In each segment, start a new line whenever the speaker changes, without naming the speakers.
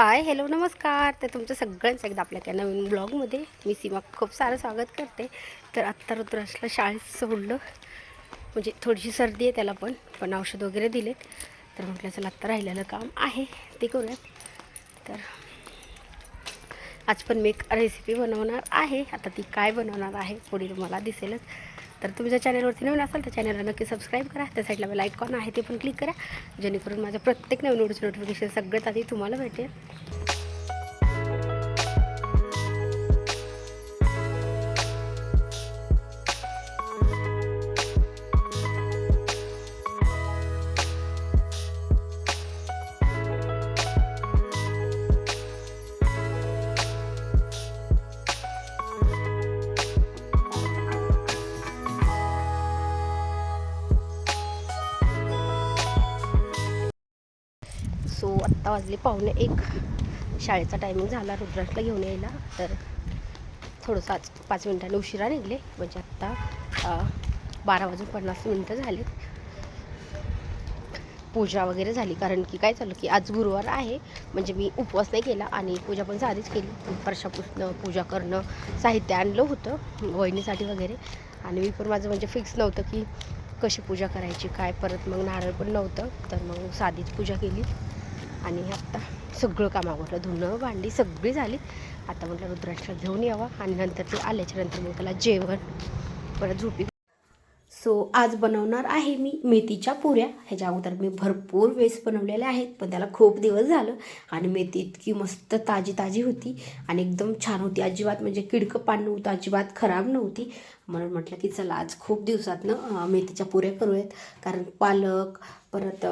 Hi hello नमस्कार. तर तुमचं सगळ्यांचं एकदा आपल्या त्या नवीन ब्लॉगमध्ये मी सीमा खूप सारं स्वागत करते. तर आत्ता रुद्राजला शाळेत सोडलं. म्हणजे थोडीशी सर्दी आहे त्याला पण पण औषध वगैरे दिलेत. तर म्हटलं चला आत्ता राहिलेलं काम आहे ते करूयात. तर आज पण मी एक रेसिपी बनवणार आहे. आता ती काय बनवणार आहे पुढे तुम्हाला दिसेलच. तर तुम्ही जर चॅनलवरती नवीन असाल तर चॅनलला नक्की सबस्क्राईब करा. त्या साईडला बेल आयकॉन आहे ते पण क्लिक करा. जेणेकरून माझं प्रत्येक नवीन व्हिडिओचं नोटिफिकेशन सगळ्यात आधी तुम्हाला भेटेल. आत्ता वाजले पाहुणे एक. शाळेचा टायमिंग झाला रुद्राटला घेऊन यायला. तर थोडंसं आज पाच मिनिटांनी उशिरा निघले. म्हणजे आत्ता बारा वाजून पन्नास मिनटं झालेत. पूजा वगैरे झाली. कारण की काय झालं की आज गुरुवार आहे. म्हणजे मी उपवास नाही केला आणि पूजा पण साधीच केली. फरशा पुसणं पूजा करणं साहित्य आणलं होतं वहिनीसाठी वगैरे. आणि मी पण माझं म्हणजे फिक्स नव्हतं की कशी पूजा करायची काय? परत मग नारळ पण नव्हतं. तर मग साधीच पूजा केली. आणि आत्ता सगळं काम आवडलं धुणं भांडी सगळी झाली. आता म्हटलं रुद्राक्षला घेऊन यावा आणि नंतर ते आल्याच्यानंतर मग त्याला जेवण परत झोपी सो आज बनवणार आहे मी मेथीच्या पुऱ्या. ह्याच्या अगोदर मी भरपूर वेळेस बनवलेल्या आहेत पण त्याला खूप दिवस झालं आणि मेथी इतकी मस्त ताजी ताजी होती आणि एकदम छान होती. अजिबात म्हणजे किडकं पान नव्हतं अजिबात खराब नव्हती. म्हणून म्हटलं की चला आज खूप दिवसातनं मेथीच्या पुऱ्या करूयात. कारण पालक परत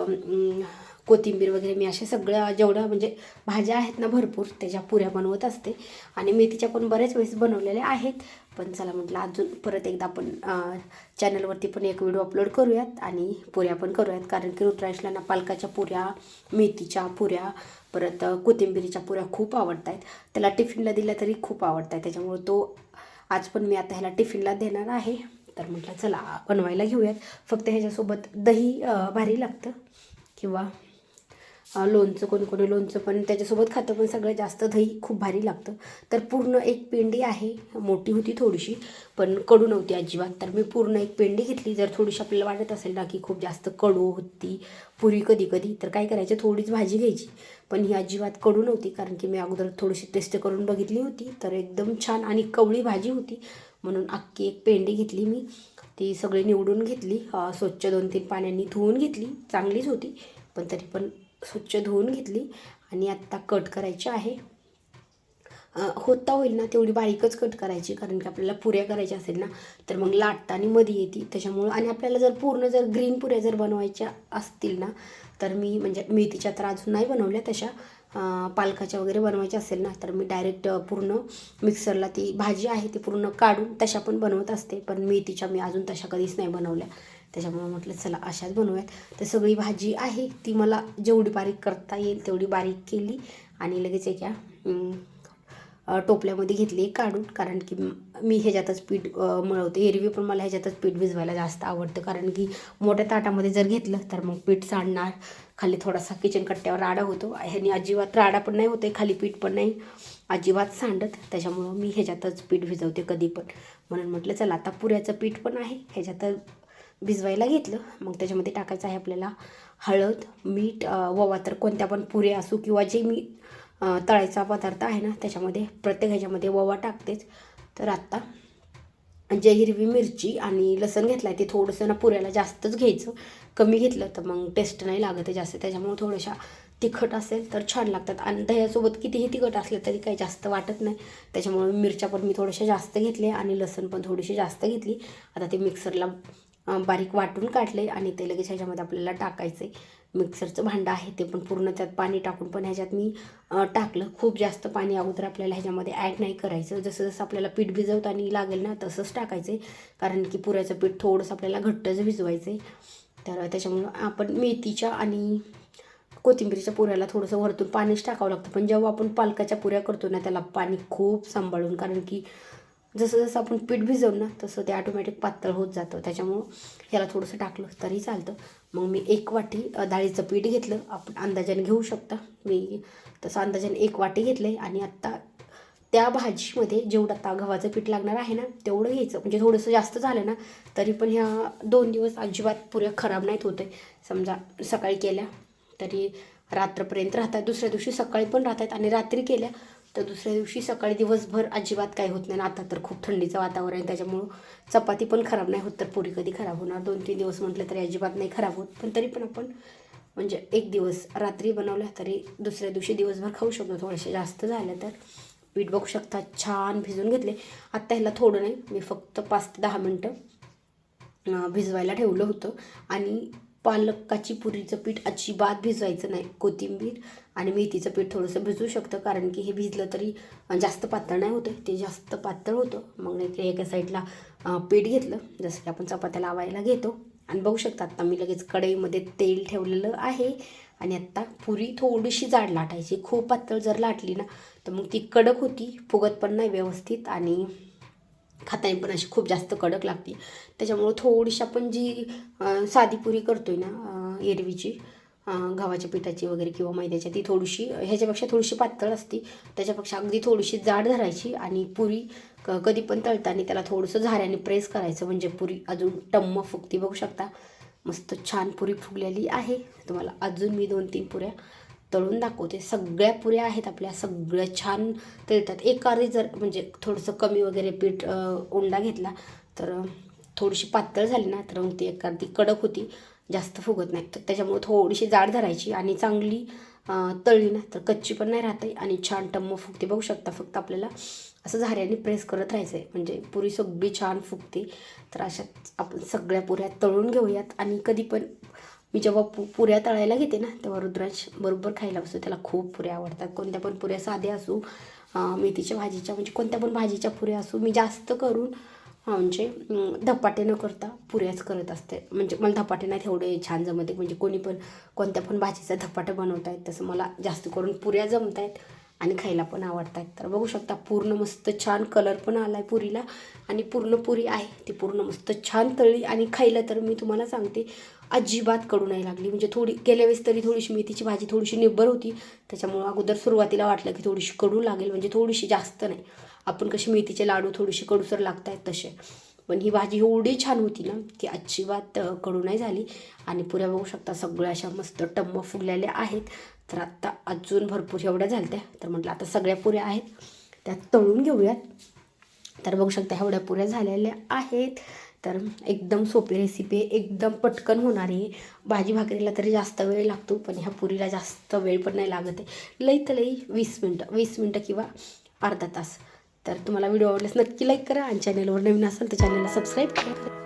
कोथिंबीर वगैरे मी अशा सगळ्या जेवढ्या म्हणजे भाज्या आहेत ना भरपूर त्याच्या पुऱ्या बनवत असते. आणि मेथीच्या पण बऱ्याच वेळेस बनवलेल्या आहेत. पण चला म्हटलं अजून परत एकदा आपण चॅनलवरती पण एक व्हिडिओ अपलोड करूयात आणि पुऱ्या पण करूयात. कारण की रुद्राजला ना पालकाच्या पुऱ्या मेथीच्या पुऱ्या परत कोथिंबीरीच्या कोथिंबिरीच्या पुऱ्या खूप आवडत आहेत त्याला टिफिनला दिल्या तरी खूप आवडत आहे त्याच्यामुळे तो आज पण मी आता ह्याला टिफिनला देणार आहे. तर म्हटलं चला बनवायला घेऊयात. फक्त ह्याच्यासोबत दही भारी लागतं किंवा लोणचं कोणी कोणी लोणचं पण त्याच्यासोबत खातं पण सगळ्यात जास्त दही खूप भारी लागतं. तर पूर्ण एक पेंडी आहे मोठी होती थोडीशी पण कडू नव्हती अजिबात. तर मी पूर्ण एक पेंडी घेतली. जर थोडीशी आपल्याला वाटत असेल ना की खूप जास्त कडू होती पुरी कधी कधी तर काय करायचं? थोडीच भाजी घ्यायची. पण ही अजिबात कडू नव्हती कारण की मी अगोदर थोडीशी टेस्ट करून बघितली होती. तर एकदम छान आणि कवळी भाजी होती. म्हणून अख्खी एक पेंडी घेतली मी. ती सगळी निवडून घेतली. स्वच्छ दोन तीन पाण्याने धुवून घेतली. चांगलीच होती. पण तरी पण स्वच्छ धुवून घेतली आणि आत्ता कट करायची आहे. होता होईल ना तेवढी बारीकच कट करायची कारण की आपल्याला पुऱ्या करायच्या असेल ना तर मग लाटताना मध्ये येते. त्याच्यामुळं आणि आपल्याला जर पूर्ण जर ग्रीन पुऱ्या जर बनवायच्या असतील ना तर मी म्हणजे मेथीच्या तर अजून नाही बनवल्या तशा पालकाच्या वगैरे बनवायच्या असेल ना तर मी डायरेक्ट पूर्ण मिक्सरला ती भाजी आहे ती पूर्ण काढून तशा पण बनवत असते. पण मेथीच्या मी अजून तशा कधीच नाही बनवल्या. त्याच्यामुळं म्हटलं चला अशाच बनवूयात. तर सगळी भाजी आहे ती मला जेवढी बारीक करता येईल तेवढी बारीक केली आणि लगेच एका टोपल्यामध्ये घेतली काढून. कारण की मी ह्याच्यातच पीठ मळवते. एरवी पण मला ह्याच्यातच पीठ भिजवायला जास्त आवडतं. कारण की मोठ्या ताटामध्ये जर घेतलं तर मग पीठ सांडणार. खाली थोडासा किचन कट्ट्यावर राडा होतो. ह्यानी अजिबात राडा पण नाही होते खाली पीठ पण नाही. अजिबात सांडत. त्याच्यामुळं मी ह्याच्यातच पीठ भिजवते कधी पण. म्हणून म्हटलं चला आता पुऱ्याचं पीठ पण आहे. ह्याच्यात भिजवायला घेतलं. मग त्याच्यामध्ये टाकायचं आहे आपल्याला हळद मीठ ववा तर कोणत्या पण पुरे असू किंवा जे मी तळायचा पदार्थ आहे ना त्याच्यामध्ये प्रत्येक ह्याच्यामध्ये ओवा टाकतेच. तर आत्ता जे हिरवी मिरची आणि लसण घेतलं आहे ते थोडंसं ना पुऱ्याला जास्तच घ्यायचं. कमी घेतलं तर मग टेस्ट नाही लागत आहे जास्त. त्याच्यामुळे थोड्याशा तिखट असेल तर छान लागतात. आणि दह्यासोबत कितीही तिखट असलं तरी काही जास्त वाटत नाही. त्याच्यामुळे मिरच्या पण मी थोड्याशा जास्त घेतल्या आणि लसण पण थोडीशी जास्त घेतली. आता ते मिक्सरला बारीक वाटून काढले आणि ते लगेच ह्याच्यामध्ये आपल्याला टाकायचं. आहे मिक्सरचं भांडं आहे ते पण पूर्ण त्यात पाणी टाकून पण ह्याच्यात मी टाकलं. खूप जास्त पाणी अगोदर आपल्याला ह्याच्यामध्ये ॲड नाही करायचं. जसं जसं आपल्याला पीठ भिजवताना लागेल ना तसंच टाकायचं. आहे कारण की पुऱ्याचं पीठ थोडंसं आपल्याला घट्टच भिजवायचं आहे तर त्याच्यामुळं आपण मेथीच्या आणि कोथिंबीरीच्या पुऱ्याला थोडंसं वरतून पाणीच टाकावं लागतं. पण जेव्हा आपण पालकाच्या पुऱ्या करतो ना त्याला पाणी खूप सांभाळून कारण की जसं जसं आपण पीठ भिजवू ना तसं ते ऑटोमॅटिक पातळ होत जातं. त्याच्यामुळं ह्याला थोडंसं टाकलं तरी चालतं. मग मी एक वाटी डाळीचं पीठ घेतलं. आपण अंदाजाने घेऊ शकता. मी तसं अंदाजाने एक वाटी घेतलं आहे आणि आत्ता त्या भाजीमध्ये जेवढं आता गव्हाचं पीठ लागणार आहे ना तेवढं घ्यायचं. म्हणजे थोडंसं जास्त झालं ना तरी पण ह्या दोन दिवस अजिबात पुऱ्या खराब नाहीत होते समजा सकाळी केल्या तरी रात्रपर्यंत राहतात. दुसऱ्या दिवशी सकाळी पण राहतात आणि रात्री केल्या तर दुसऱ्या दिवशी सकाळी दिवसभर अजिबात काही होत नाही. आता तर खूप थंडीचं वातावरण आहे. त्याच्यामुळं चपाती पण खराब नाही होत तर पुरी कधी खराब होणार? दोन तीन दिवस म्हटलं तरी अजिबात नाही खराब होत. पण तरी पण आपण म्हणजे एक दिवस रात्री बनवल्या तरी दुसऱ्या दिवशी दिवसभर खाऊ शकतो. थोडेसे जास्त झालं तर. पीठ बघू शकता छान भिजून घेतले. आत्ता ह्याला थोडं नाही. मी फक्त पाच ते दहा मिनटं भिजवायला ठेवलं होतं. आणि पालकाची पुरीचं पीठ अजिबात भिजवायचं नाही. कोथिंबीर आणि मेथीचं पीठ थोडंसं भिजवू शकतं कारण की हे भिजलं तरी जास्त पातळ नाही होतं. ते जास्त पातळ होतं. मग नाही ते एका साईडला पीठ घेतलं जसं की आपण चपात्या लावायला घेतो. आणि बघू शकता आत्ता मी लगेच कढईमध्ये तेल ठेवलेलं आहे. आणि आत्ता पुरी थोडीशी जाड लाटायची. खूप पातळ जर लाटली ना तर मग ती कडक होती फुगत पण नाही व्यवस्थित. आणि खाताना पण अशी खूप जास्त कडक लागते. त्याच्यामुळं थोडीशी आपण जी साधी पुरी करतो आहे ना एरवीची गव्हाच्या पिठाची वगैरे किंवा मैद्याची ती थोडीशी ह्याच्यापेक्षा थोडीशी पातळ असते. त्याच्यापेक्षा अगदी थोडीशी जाड धरायची आणि पुरी क कधी पण तळताना त्याला थोडंसं झाऱ्याने प्रेस करायचं. म्हणजे पुरी अजून टम्म फुगती बघू शकता. मस्त छान पुरी फुगलेली आहे. तुम्हाला अजून मी दोन तीन पुऱ्या तळून दाखवते. सगळ्या पुऱ्या आहेत आपल्या सगळ्या छान तळतात. अर्धी जर म्हणजे थोडंसं कमी वगैरे पीठ ओंडा उंडा घेतला तर थोडीशी पातळ झाली ना तर मग ती एखादी कडक होती जास्त फुगत नाही. तर त्याच्यामुळे थोडीशी जाड धरायची आणि चांगली तळली ना तर कच्ची पण नाही राहते आणि छान टम्म फुगते. बघू शकता फक्त आपल्याला असं झाऱ्याने प्रेस करत राहायचं आहे म्हणजे पुरी सगळी छान फुगते. तर अशा आपण सगळ्या पुऱ्या तळून घेऊयात आणि कधी पण मी जेव्हा पु पुऱ्या तळायला घेते ना तेव्हा रुद्राज बरोबर खायला बसतो. त्याला खूप पुऱ्या आवडतात. कोणत्या पण पुऱ्या साध्या असू मेथीच्या भाजीच्या म्हणजे कोणत्या पण भाजीच्या पुऱ्या असू मी जास्त करून म्हणजे धपाटे न करता पुऱ्याच करत असते. म्हणजे मला धपाटे नाही तेवढे छान जमते. म्हणजे कोणी पण कोणत्या पण भाजीचा धपाटे बनवत आहेत तसं मला जास्त करून पुऱ्या जमत आहेत आणि खायला पण आवडतात तर बघू शकता पूर्ण मस्त छान कलर पण आला आहे पुरीला. आणि पूर्ण पुरी आहे ती पूर्ण मस्त छान तळली आणि खायला तर मी तुम्हाला सांगते अजिबात कडू नाही लागली. म्हणजे थोडी गेल्या वेळेस तरी थोडीशी मेथीची भाजी थोडीशी निब्बर होती. त्याच्यामुळं अगोदर सुरुवातीला वाटलं की थोडीशी कडू लागेल. म्हणजे थोडीशी जास्त नाही. आपण कशी मेथीचे लाडू थोडीशी कडूसर लागत आहेत तसे. पण ही भाजी एवढी छान होती ना की अजिबात कडू नाही झाली. आणि पुऱ्या बघू शकता सगळ्या अशा मस्त टम्म फुगलेल्या आहेत. तर आत्ता अजून भरपूर एवढ्या झाल्या तर म्हटलं आता सगळ्या पुऱ्या आहेत. त्या तळून घेऊयात. तर बघू शकता एवढ्या पुऱ्या झालेल्या आहेत. तर एकदम सोपी रेसिपी आहे. एकदम पटकन होणारी आहे. भाजी भाकरीला तरी जास्त वेळ लागतो पण ह्या पुरीला जास्त वेळ पण नाही लागत आहे. लई तर लई वीस मिनटं वीस मिनटं किंवा अर्धा तास. तर तुम्हाला व्हिडिओ आवडल्यास नक्की लाईक करा आणि चॅनलवर नवीन असेल तर चॅनलला सबस्क्राईब करा.